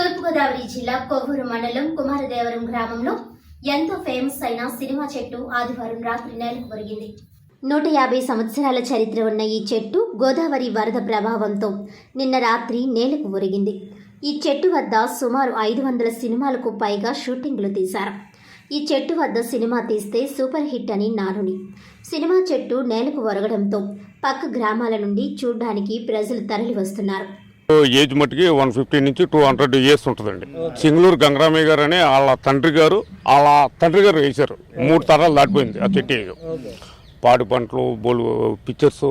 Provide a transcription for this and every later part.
తూర్పుగోదావరి జిల్లా కొవ్వూరు మండలం కుమారదేవరం గ్రామంలో ఎంతో ఫేమస్ అయిన సినిమా చెట్టు ఆదివారం రాత్రి నేలకు ఒరిగింది. నూట యాభై సంవత్సరాల చరిత్ర ఉన్న ఈ చెట్టు గోదావరి వరద ప్రభావంతో నిన్న రాత్రి నేలకు ఒరిగింది. ఈ చెట్టు వద్ద సుమారు ఐదు వందల సినిమాలకు పైగా షూటింగ్లు తీశారు. ఈ చెట్టు వద్ద సినిమా తీస్తే సూపర్ హిట్ అని నానుని. సినిమా చెట్టు నేలకు ఒరగడంతో పక్క గ్రామాల నుండి చూడ్డానికి ప్రజలు తరలి వస్తున్నారు ఏజ్ మట్టుకి వన్ ఫిఫ్టీ నుంచి టూ హండ్రెడ్ ఇయర్స్ ఉంటుందండి. సింగళూరు గంగరామయ్య గారు అని వాళ్ళ తండ్రి గారు వాళ్ళ తండ్రి గారు వేశారు. మూడు తరాలు దాటిపోయింది ఆ చెట్టు వేయడం. పాడి పంటలు బోలు పిక్చర్స్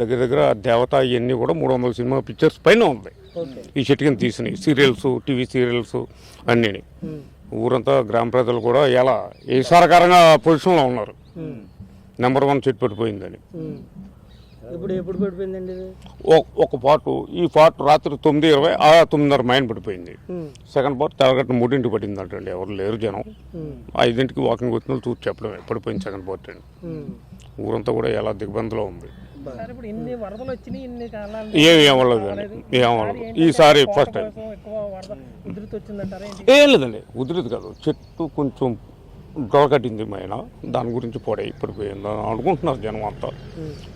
దగ్గర దగ్గర దేవత ఇవన్నీ కూడా మూడు వందల సినిమా పిక్చర్స్ పైన ఉంది. ఈ చెట్టు కింద తీసినాయి సీరియల్స్ టీవీ సీరియల్స్ అన్నీ ఊరంతా గ్రామ ప్రజలు కూడా ఎలా ఈసారకరంగా పొజిషన్లో ఉన్నారు. నెంబర్ వన్ చెట్టు పడిపోయిందని ఉమ్. ఇప్పుడు ఎప్పుడు పడిపోయిందండి ఇది? ఒక- పాటు ఈ పాటు రాత్రి తొమ్మిది ఇరవై ఆ తొమ్మిదిన్నర మైన్ పడిపోయింది. సెకండ్ పార్ట్ తెల్లగట్ట మూడింటికి పడింది అంటండి ఎవరు లేరు జనం. ఐదింటికి వాకింగ్ వచ్చిన వాళ్ళు చూసి చెప్పడమే పడిపోయింది సెకండ్ పార్ట్ అండి. ఊరంతా కూడా ఎలా దిగ్బంధంలో ఉంది. సార్ ఇప్పుడు ఇన్ని వరదలు వచ్చినాయి ఇన్ని కాలాలు ఏమి ఏమవ్వలేదు అండి. ఏమవ్వలేదు ఈసారి ఫస్ట్ టైం ఏం లేదండి ఉదిరిది కాదు. చెట్టు కొంచెం డొలకట్టింది మైన దాని గురించి పొడై పడిపోయింది అని అనుకుంటున్నారు జనం అంతా.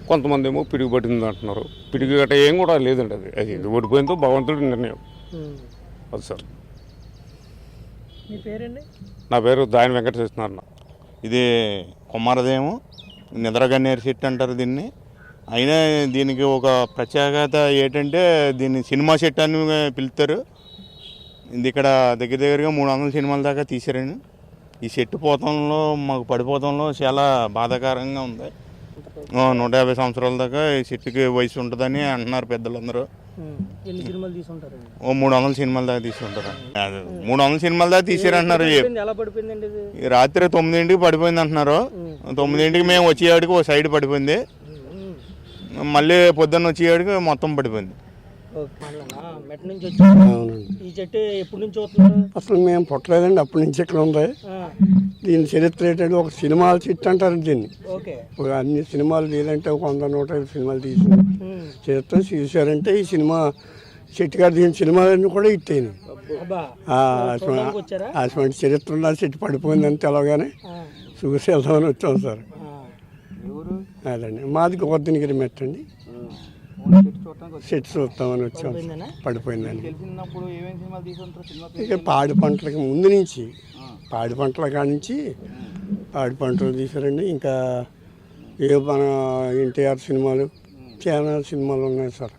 కొంతమంది ఏమో పిడిగి పట్టింది అంటున్నారు. పిడిగి గట్ట ఏం కూడా లేదండి అది. అది ఎందుకు పడిపోయిందో భగవంతుడి నిర్ణయం. అది సార్. నా పేరు దాయన వెంకట సత్యనారాయణ ఇది కుమారదేమో నిద్రగన్నేరు చెట్టు అంటారు దీన్ని. అయినా దీనికి ఒక ప్రత్యేకత ఏంటంటే దీన్ని సినిమా చెట్టు అని పిలుస్తారు. ఇది ఇక్కడ దగ్గర దగ్గరగా మూడు వందల సినిమాల దాకా తీసారండి ఈ చెట్టు పోతంలో మాకు పడిపోతంలో చాలా బాధాకరంగా ఉంది. నూట యాభై సంవత్సరాల దాకా ఈ చెట్టుకి వయసు ఉంటుందని అంటున్నారు పెద్దలందరూ. ఓ మూడు వందల సినిమాల దాకా తీసుకుంటారు. మూడు వందల సినిమాల దాకా తీసారంటున్నారు రాత్రి తొమ్మిదింటికి పడిపోయింది అంటున్నారు. తొమ్మిదింటికి మేము వచ్చేవాడికి ఓ సైడ్ పడిపోయింది. మళ్ళీ పొద్దున్న వచ్చేవాడికి మొత్తం పడిపోయింది. మెట్ నుంచి వచ్చి ఈ చెట్టు ఎప్పటి నుంచి చూస్తున్నారు? అసలు మేము పుట్టలేదండి అప్పటి నుంచి ఇక్కడ ఉంది. దీని చరిత్ర ఏంటంటే ఒక సినిమాల చిట్టు అంటారు దీన్ని. అన్ని సినిమాలు తీయాలంటే ఒక వంద నూట యాభై సినిమాలు ఉమ్. చరిత్ర చూశారంటే ఈ సినిమా చెట్టు గారు దీని సినిమాలన్నీ కూడా ఇట్టేని అటువంటి చరిత్ర ఉన్న చెట్టు పడిపోయిందని తెలవగానే చూసి వెళ్దామని వచ్చాం సార్. అదండి. మాది గోవర్ధనగిరి మెట్టండి. చెట్టు చూస్తామని వచ్చాం. పడిపోయిందనా? పడిపోయిందండి. ఇక పాడి పంటలకి ముందు నుంచి పాడి పంటల కాడి నుంచి పాడి పంటలు తీసారండి ఇంకా ఏ మన ఎన్టీఆర్ సినిమాలు చాలా సినిమాలు ఉన్నాయి సార్.